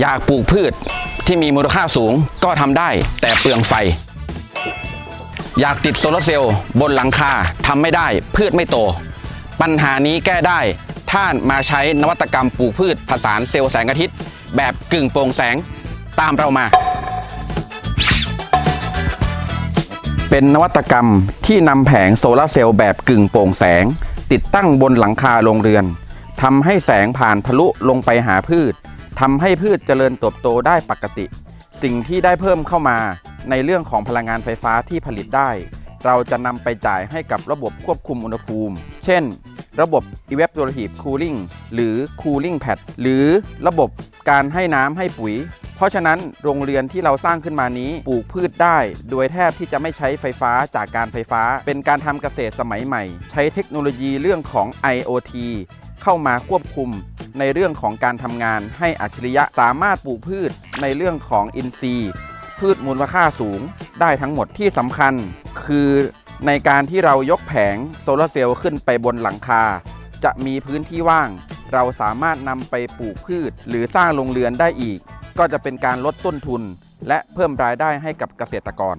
อยากปลูกพืชที่มีมูลค่าสูงก็ทำได้แต่เปลืองไฟ อยากติดโซลาร์เซลล์บนหลังคาทำไม่ได้พืชไม่โต ปัญหานี้แก้ได้ถ้านมาใช้นวัตกรรมปลูกพืชผสานเซลล์แสงอาทิตย์ แบบกึ่งโปร่งแสงตามเรามา เป็นนวัตกรรมที่นำแผงโซลาร์เซลล์แบบกึ่งโปร่งแสง ติดตั้งบนหลังคาโรงเรือนทำให้แสงผ่านทะลุลงไปหาพืชทำให้พืชเจริญเติบโตได้ปกติ สิ่งที่ได้เพิ่มเข้ามาในเรื่องของพลังงานไฟฟ้าที่ผลิตได้ เราจะนำไปจ่ายให้กับระบบควบคุมอุณหภูมิ เช่น ระบบ evaporative cooling หรือ cooling pad หรือระบบการให้น้ำให้ปุ๋ย เพราะฉะนั้นโรงเรือนที่เราสร้างขึ้นมานี้ปลูกพืชได้ โดยแทบที่จะไม่ใช้ไฟฟ้าจากการไฟฟ้า เป็นการทำเกษตรสมัยใหม่ ใช้เทคโนโลยีเรื่องของ IoT เข้ามาควบคุมในเรื่องของการทำงานให้อัจฉริยะสามารถปลูกพืชในเรื่องของอินทรีย์ พืชมูลค่าสูงได้ทั้งหมดที่สำคัญ คือในการที่เรายกแผงโซลาร์เซลล์ขึ้นไปบนหลังคา จะมีพื้นที่ว่าง เราสามารถนำไปปลูกพืช หรือสร้างโรงเรือนได้อีก ก็จะเป็นการลดต้นทุน และเพิ่มรายได้ให้กับเกษตรกร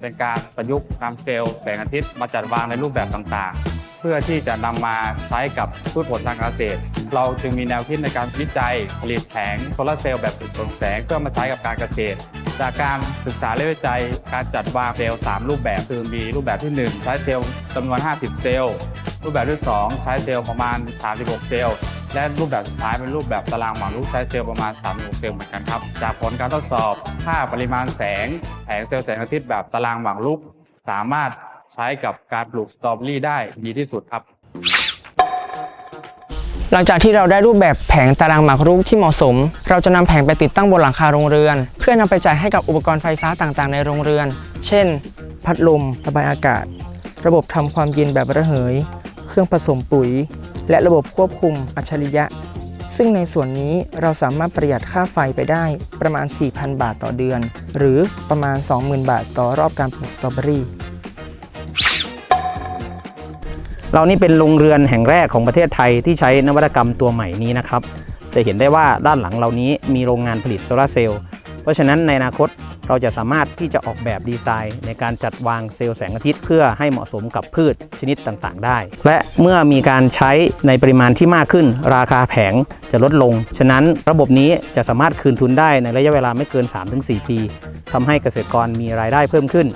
เป็นการประยุกต์นำเซลล์แสงอาทิตย์มาจัดวางในรูปแบบต่างๆ เพื่อที่จะนำมาใช้กับพืชผลทางการเกษตร เราจึงมีแนวคิดในการวิจัยผลิตแผงโซลาร์เซลล์แบบจุดโปร่งแสงเพื่อมาใช้กับการเกษตรจากการศึกษาและวิจัยการจัดวางเซลล์ 3 รูปแบบคือมีรูปแบบที่ 1 ใช้เซลล์จำนวน 50 เซลล์ รูปแบบที่ 2 ใช้เซลล์ประมาณ 36 เซลล์ และรูปแบบสุดท้ายเป็นรูปแบบตารางหมากรุกใช้เซลล์ประมาณ36เซลล์เหมือนกันครับ จากผลการทดสอบค่าปริมาณแสงแผงเซลล์แสงอาทิตย์แบบตารางหมากรุก สามารถใช้กับการปลูกสตรอเบอรี่ได้ดีที่สุดครับ หลังจากที่เราได้รูปแบบแผงตารางหมากรุกที่เหมาะสม เราจะนำแผงไปติดตั้งบนหลังคาโรงเรือน เพื่อนำไปจ่ายให้กับอุปกรณ์ไฟฟ้าต่างๆ ในโรงเรือน เช่น พัดลม ระบายอากาศ ระบบทำความเย็นแบบระเหย เครื่องผสมปุ๋ย และระบบควบคุมอัจฉริยะ ซึ่งในส่วนนี้เราสามารถประหยัดค่าไฟไปได้ประมาณ 4,000 บาทต่อเดือน หรือประมาณ 20,000 บาทต่อรอบการปลูกสตรอเบอรี่เรานี่เป็นโรงเรือนแห่งแรกของประเทศไทยที่ใช้นวัตกรรมตัวใหม่นี้นะครับ จะเห็นได้ว่าด้านหลังเรานี้มีโรงงานผลิตโซลาร์เซลล์ เพราะฉะนั้นในอนาคต เราจะสามารถที่จะออกแบบดีไซน์ ในการจัดวางเซลล์แสงอาทิตย์ เพื่อให้เหมาะสมกับพืชชนิดต่างๆ ได้ และเมื่อมีการใช้ในปริมาณที่มากขึ้น ราคาแผงจะลดลง ฉะนั้นระบบนี้จะสามารถคืนทุนได้ในระยะเวลาไม่เกิน 3-4 ปีทำให้เกษตรกรมีรายได้เพิ่มขึ้น